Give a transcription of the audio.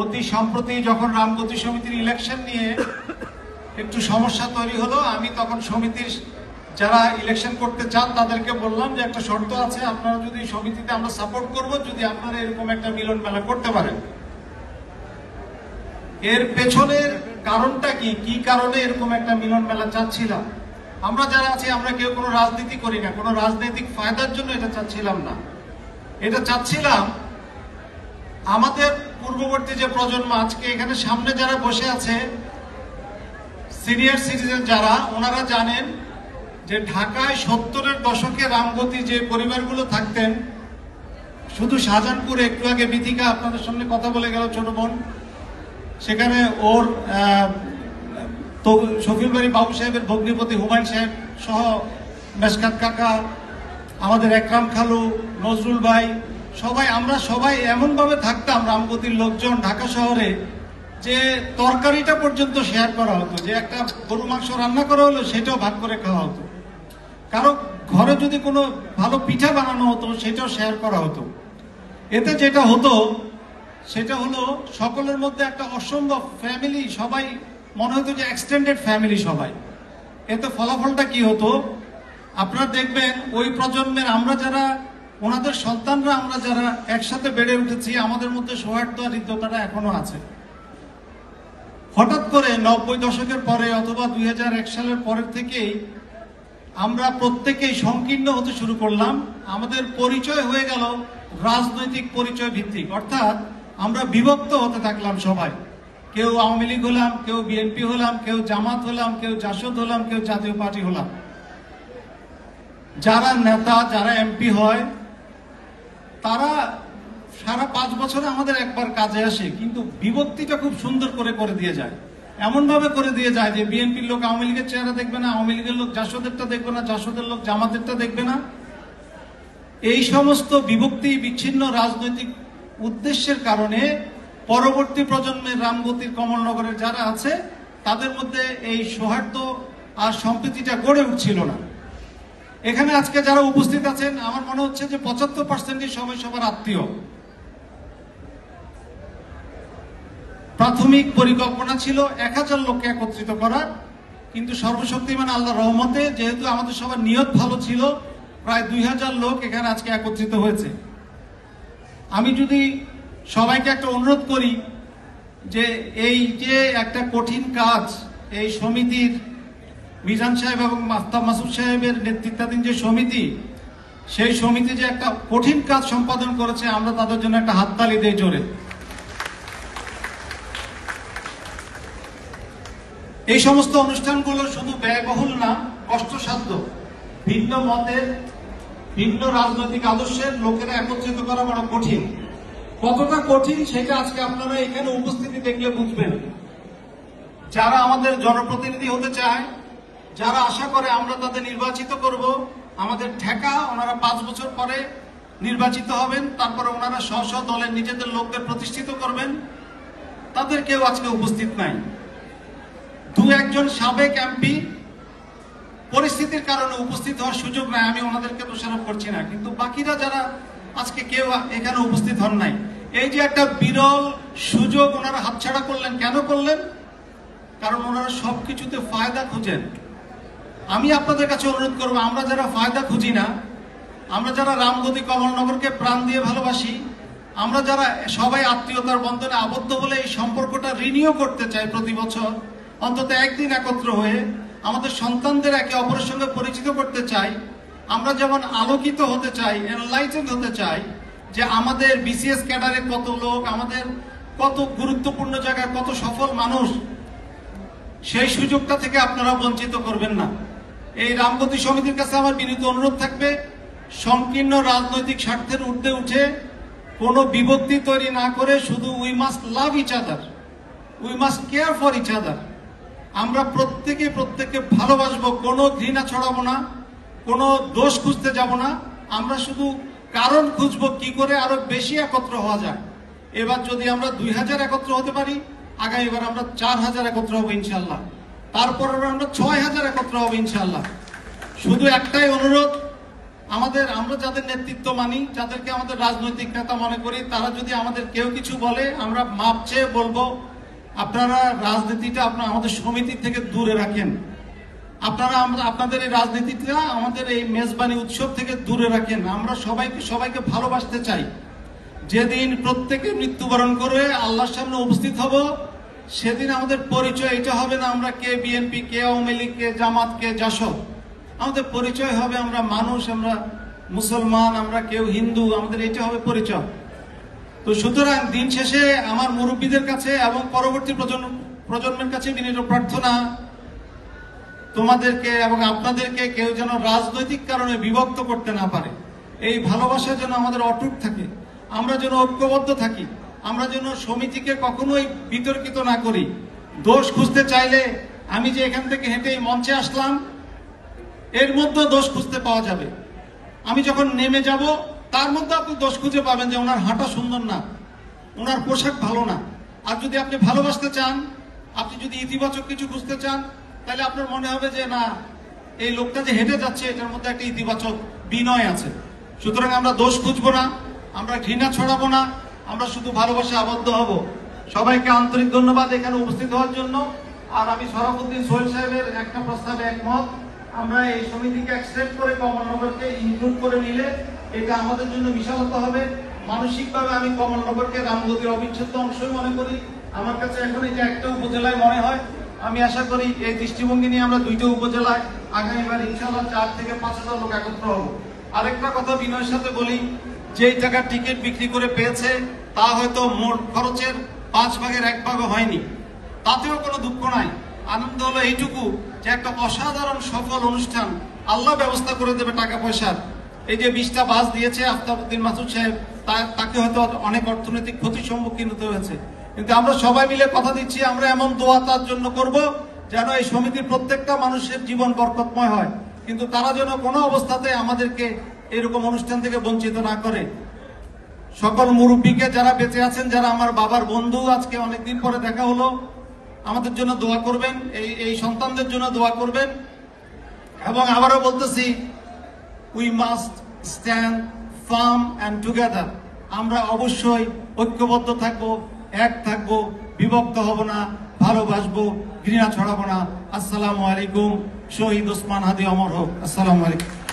অতি সম্প্রতি যখন রামগতি সমিতির ইলেকশন নিয়ে একটু সমস্যা তৈরি হলো, আমি তখন সমিতির যারা ইলেকশন করতে চান তাদেরকে বললাম যে একটা শর্ত আছে, আপনারা যদি সমিতিতে আমরা সাপোর্ট করব, যদি আপনারা এরকম একটা মিলন মেলা করতে পারেন। এর পেছনের কারণটা কি? কি কারণে এরকম একটা মিলন মেলা চাচ্ছিলাম? আমরা যারা আছি, আমরা কেউ কোনো রাজনীতি করি না, কোনো রাজনৈতিক ফায়দার জন্য এটা চাচ্ছিলাম না। এটা চাচ্ছিলাম আমাদের পূর্ববর্তী যে প্রজন্ম আজকে এখানে সামনে যারা বসে আছে সিনিয়র সিটিজেন যারা, ওনারা জানেন যে ঢাকায় সত্তরের দশকে রামগতি যে পরিবারগুলো থাকতেন, শুধু শাহজাহানপুরে একটু আগে বিথিকা আপনাদের সামনে কথা বলে গেল ছোট বোন। সেখানে ওর শফিল বাড়ি বাবু সাহেবের ভগ্নিপতি হুমায়ুন সাহেব সহ মেসকাত কাকা, আমাদের একরাম খালু, নজরুল ভাই সবাই, আমরা সবাই এমনভাবে থাকতাম, রামগতির লোকজন ঢাকা শহরে, যে তরকারিটা পর্যন্ত শেয়ার করা হতো, যে একটা গরু মাংস রান্না করা হলো, সেটাও ভাগ করে খাওয়া হতো। কারও ঘরে যদি কোনো ভালো পিঠা বানানো হতো, সেটাও শেয়ার করা হতো। এতে যেটা হতো, সেটা হলো সকলের মধ্যে একটা অসম্ভব ফ্যামিলি সবাই, মনে হতো যে এক্সটেন্ডেড ফ্যামিলি সবাই। এতে ফলাফলটা কি হতো? আপনারা দেখবেন, ওই প্রজন্মের আমরা যারা ওনাদের সন্তানরা আমরা যারা একসাথে বেড়ে উঠেছি, আমাদের মধ্যে সৌহার্দ্য আর হৃদ্যতাটা এখনও আছে। হঠাৎ করে নব্বই দশকের পরে অথবা দুই হাজার এক সালের পরের থেকেই আমরা প্রত্যেকেই সংকীর্ণ হতে শুরু করলাম। আমাদের পরিচয় হয়ে গেল রাজনৈতিক পরিচয় ভিত্তিক। অর্থাৎ আমরা বিভক্ত হতে থাকলাম সবাই। কেউ আওয়ামী লীগ হলাম, কেউ বিএনপি হলাম, কেউ জামাত হলাম, কেউ জাসদ হলাম, কেউ জাতীয় পার্টি হলাম। যারা নেতা, যারা এমপি হয় তারা সারা পাঁচ বছরে আমাদের একবার কাজে আসে, কিন্তু বিভক্তিটা খুব সুন্দর করে করে দিয়ে যায়। এমন ভাবে করে দিয়ে যায় যে বিএনপির লোক আওয়ামী লীগের চেহারা দেখবে না, আওয়ামী লীগের লোক জাসদেরটা দেখবে না, জাসদের লোক জামাতেরটা দেখবে না। এই সমস্ত বিভক্তি, বিচ্ছিন্ন রাজনৈতিক উদ্দেশ্যের কারণে পরবর্তী প্রজন্মের রামগতির কমলনগরের যারা আছে, তাদের মধ্যে এই সৌহার্দ্য আর সম্প্রীতিটা গড়ে উঠছিল না। এখানে আজকে যারা উপস্থিত আছেন, আমার মনে হচ্ছে যে পঁচাত্তর পার্সেন্টই সবাই সবার আত্মীয়। প্রাথমিক পরিকল্পনা ছিল এক হাজার লোককে একত্রিত করার কিন্তু সর্বশক্তিমান আল্লাহ রহমতে যেহেতু আমাদের সবার নিয়ত ভালো ছিল, প্রায় দুই হাজার লোক এখানে আজকে একত্রিত হয়েছে। আমি যদি সবাইকে একটা অনুরোধ করি যে এই যে একটা কঠিন কাজ, এই সমিতির মিজান সাহেব এবং মাস্তাব মাসুদ সাহেবের নেতৃত্বাধীন যে সমিতি, সেই সমিতি যে একটা কঠিন কাজ সম্পাদন করেছে, আমরা তাদের জন্য একটা হাততালি দিয়ে জোরে। এই সমস্ত অনুষ্ঠানগুলো শুধু ব্যয়বহুল না, কষ্টসাধ্য। ভিন্ন মতের ভিন্ন রাজনৈতিক আদর্শের লোকেরা একত্রিত করা বড় কঠিন। কতটা কঠিন সেটা আজকে আপনারা এখানে উপস্থিতি দেখলে বুঝবেন। যারা আমাদের জনপ্রতিনিধি হতে চায় যারা আশা করে আমরা তাদের নির্বাচিত করব, আমাদের ঠেকা, ওনারা পাঁচ বছর পরে নির্বাচিত হবেন, তারপরে ওনারা স্ব স্ব দলের নিজেদের লোকদের প্রতিষ্ঠিত করবেন। তাদের কেউ আজকে উপস্থিত নাই। দু একজন সাবেক এমপি, পরিস্থিতির কারণে উপস্থিত হওয়ার সুযোগ নাই, আমি ওনাদেরকে দোষারোপ করছি না। কিন্তু বাকিরা যারা আজকে কেউ এখানে উপস্থিত হন নাই, এই যে একটা বিরল সুযোগ ওনারা হাতছাড়া করলেন, কেন করলেন? কারণ ওনারা সবকিছুতে ফায়দা খুঁজেন। আমি আপনাদের কাছে অনুরোধ করব, আমরা যারা ফায়দা খুঁজি না, আমরা যারা রামগতি কমলনগরকে প্রাণ দিয়ে ভালোবাসি, আমরা যারা সবাই আত্মীয়তার বন্ধনে আবদ্ধ বলে এই সম্পর্কটা রিনিউ করতে চাই প্রতি বছর, অন্তত একদিন একত্র হয়ে আমাদের সন্তানদের একে অপরের সঙ্গে পরিচিত করতে চাই, আমরা যেমন আলোকিত হতে চাই এনলাইটেড হতে চাই, যে আমাদের বিসিএস ক্যাডারে কত লোক, আমাদের কত গুরুত্বপূর্ণ জায়গায় কত সফল মানুষ, সেই সুযোগটা থেকে আপনারা বঞ্চিত করবেন না। এই রামগতি সমিতির কাছে আমার বিনীত অনুরোধ থাকবে, সংকীর্ণ রাজনৈতিক স্বার্থের ঊর্ধ্বে উঠে কোনো বিভক্তি তৈরি না করে শুধু we must love each other we must care for each other আমরা প্রত্যেকে প্রত্যেককে ভালোবাসবো, কোনো ঘৃণা ছড়াবো না, কোনো দোষ খুঁজতে যাব না। আমরা শুধু কারণ খুঁজবো কি করে আরও বেশি একত্র হওয়া যায়। এবার যদি আমরা দুই হাজার একত্র হতে পারি, আগামীবার আমরা চার হাজার একত্র হব ইনশাল্লাহ। তারপর আমরা ছয় হাজার একত্র হব ইনশাল্লাহ শুধু একটাই অনুরোধ, আমাদের, আমরা যাদের নেতৃত্ব মানি, যাদেরকে আমাদের রাজনৈতিক নেতা মনে করি, তারা যদি আমাদের কেউ কিছু বলে, আমরা মাপ চেয়ে বলব, আপনারা রাজনীতিটা আপনার আমাদের সমিতি থেকে দূরে রাখেন। আপনারা আপনাদের এই রাজনীতিটা আমাদের এই মেজবানি উৎসব থেকে দূরে রাখেন। আমরা সবাইকে সবাইকে ভালোবাসতে চাই। যেদিন প্রত্যেকে মৃত্যুবরণ করে আল্লাহর সামনে উপস্থিত হব সেদিন আমাদের পরিচয়, এটা হবে না আমরা কে বিএনপি, কে আওয়ামী লীগ, কে জামাত, কে জাসদ। আমাদের পরিচয় হবে আমরা মানুষ, আমরা মুসলমান, আমরা কেউ হিন্দু, আমাদের এটা হবে পরিচয়। তো সুতরাং দিন শেষে আমার মুরব্বীদের কাছে এবং পরবর্তী প্রজন্ম, প্রজন্মের কাছে বিনীত প্রার্থনা, তোমাদেরকে এবং আপনাদেরকে কেউ যেন রাজনৈতিক কারণে বিভক্ত করতে না পারে। এই ভালোবাসা যেন আমাদের অটুট থাকে, আমরা যেন ঐক্যবদ্ধ থাকি। আমরা যেন সমিতিকে কখনোই বিতর্কিত না করি। দোষ খুঁজতে চাইলে আমি যে এখান থেকে হেঁটে মঞ্চে আসলাম, এর মধ্যে দোষ খুঁজতে পাওয়া যাবে। আমি যখন নেমে যাব, তার মধ্যে আপনি দোষ খুঁজে পাবেন যে ওনার হাঁটা সুন্দর না, ওনার পোশাক ভালো না। আর যদি আপনি ভালোবাসতে চান, আপনি যদি ইতিবাচক কিছু খুঁজতে চান, তাহলে আপনার মনে হবে যে না, এই লোকটা যে হেঁটে যাচ্ছে, এটার মধ্যে একটা ইতিবাচক বিনয় আছে। সুতরাং আমরা দোষ খুঁজবো না, আমরা ঘৃণা ছড়াবো না আমরা শুধু ভালোবাসা আবদ্ধ হব। সবাইকে আন্তরিক ধন্যবাদ এখানে উপস্থিত হওয়ার জন্য। আর আমি সরাফুদ্দিন সোহেল সাহেবের একটা প্রস্তাবে একমত। আমরা এই সমিতিকে অ্যাকসেপ্ট করে কমলনগরকে ইনক্লুড করে নিলে এটা আমাদের জন্য বিশালতা হবে। মানসিকভাবে আমি কমলনগরকে রামগতির অবিচ্ছেদ্য অংশই মনে করি। আমার কাছে এখন এটা একটা উপজেলায় মনে হয়। আমি আশা করি এই দৃষ্টিভঙ্গি নিয়ে আমরা দুইটা উপজেলায় আগামীবার ইনশাআল্লাহ চার থেকে পাঁচ হাজার লোক একত্র হব। আরেকটা কথা বিনয়ের সাথে বলি যেই টাকার টিকিট বিক্রি করে পেয়েছে, তা হয়তো মোট খরচের পাঁচ ভাগের এক ভাগও হয়নি। তাতেও কোনো দুঃখ নাই। আনন্দ হলো এইটুকু যে একটা অসাধারণ সফল অনুষ্ঠান আল্লাহ ব্যবস্থা করে দেবে টাকা পয়সার। এই যে বিশটা বাস দিয়েছে আফতাবুদ্দিন মাসুদ সাহেব তাকে হয়তো অনেক অর্থনৈতিক ক্ষতির সম্মুখীন হতে হয়েছে। কিন্তু আমরা সবাই মিলে কথা দিচ্ছি, আমরা এমন দোয়া তার জন্য করব যেন এই সমিতির প্রত্যেকটা মানুষের জীবন বরকতময় হয়। কিন্তু তারা যেন কোনো অবস্থাতে আমাদেরকে এরকম অনুষ্ঠান থেকে বঞ্চিত না করে। সকল মুরব্বীকে যারা বেঁচে আছেন, যারা আমার বাবার বন্ধু, আজকে অনেকদিন পরে দেখা হলো, আমাদের জন্য দোয়া করবেন, এই এই সন্তানদের জন্য দোয়া করবেন। এবং আবারও বলতেছি we must stand firm and together আমরা অবশ্যই ঐক্যবদ্ধ থাকব, এক থাকব, বিভক্ত হব না, ভালোবাসবো, ঘৃণা ছড়াবো না। আসসালামু আলাইকুম, শহীদ ওসমান হাদি অমর হোক। আসসালামু আলাইকুম।